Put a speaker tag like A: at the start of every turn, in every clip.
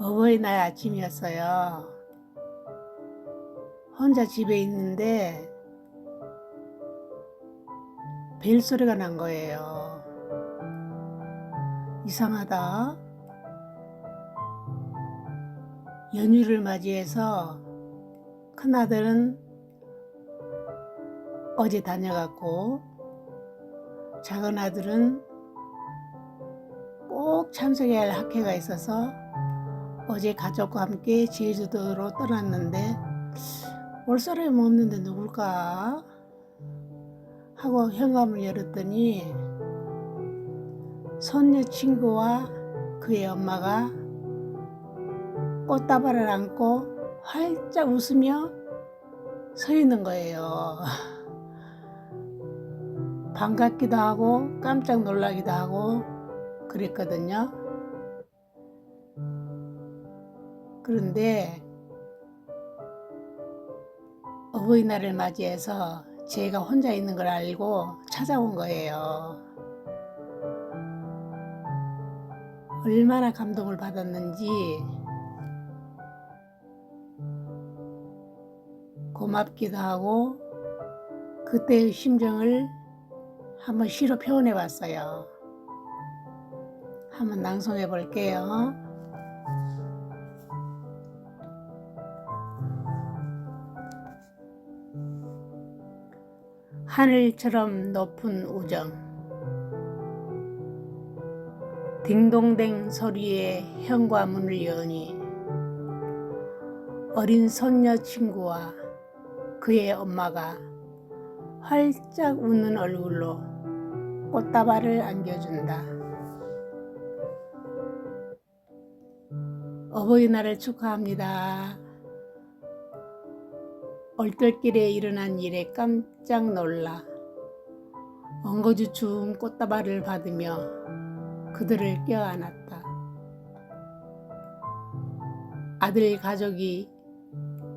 A: 어버이날 아침이었어요. 혼자 집에 있는데 벨 소리가 난 거예요. 이상하다. 연휴를 맞이해서 큰아들은 어제 다녀갔고 작은 아들은 꼭 참석해야 할 학회가 있어서 어제 가족과 함께 제주도로 떠났는데 올 사람이 없는데 누굴까 하고 현관을 열었더니 손녀 친구와 그의 엄마가 꽃다발을 안고 활짝 웃으며 서 있는 거예요. 반갑기도 하고 깜짝 놀라기도 하고 그랬거든요. 그런데 어버이날을 맞이해서 제가 혼자 있는 걸 알고 찾아온 거예요. 얼마나 감동을 받았는지 고맙기도 하고 그때의 심정을 한번 시로 표현해 봤어요. 한번 낭송해 볼게요. 하늘처럼 높은 우정 딩동댕 소리에 현관문을 여니 어린 손녀 친구와 그의 엄마가 활짝 웃는 얼굴로 꽃다발을 안겨준다. 어버이날을 축하합니다. 얼떨결에 일어난 일에 깜짝 놀라 엉거주춤 꽃다발을 받으며 그들을 껴안았다. 아들 가족이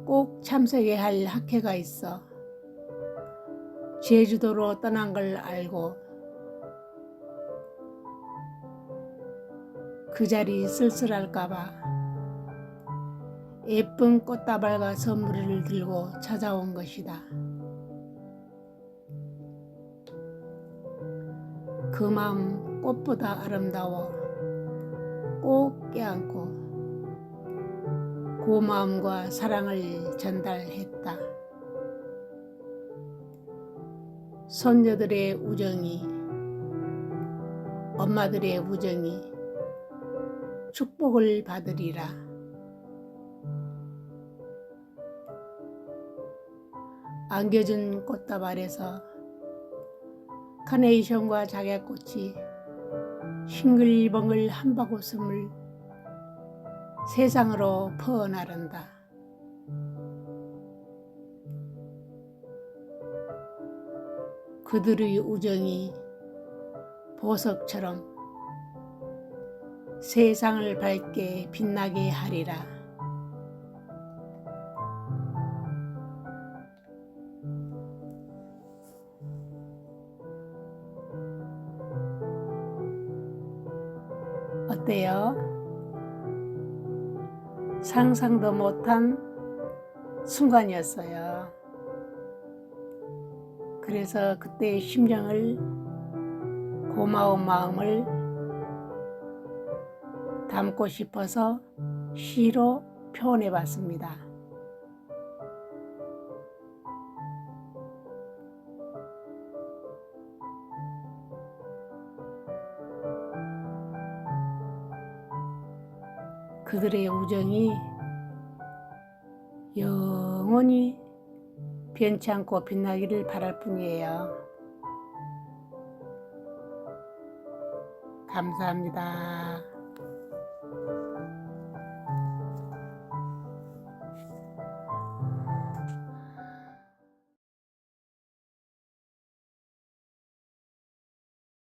A: 꼭 참석해야 할 학회가 있어 제주도로 떠난 걸 알고 그 자리 쓸쓸할까봐 예쁜 꽃다발과 선물을 들고 찾아온 것이다. 그 마음 꽃보다 아름다워 꼭 껴안고 고마움과 사랑을 전달했다. 손녀들의 우정이, 엄마들의 우정이 축복을 받으리라. 안겨준 꽃다발에서 카네이션과 작약꽃이 싱글벙글 한바구음을 세상으로 퍼나른다. 그들의 우정이 보석처럼 세상을 밝게 빛나게 하리라. 어때요? 상상도 못한 순간이었어요. 그래서 그때의 심정을 고마운 마음을 담고 싶어서 시로 표현해 봤습니다. 그들의 우정이 영원히 변치 않고 빛나기를 바랄 뿐이에요. 감사합니다.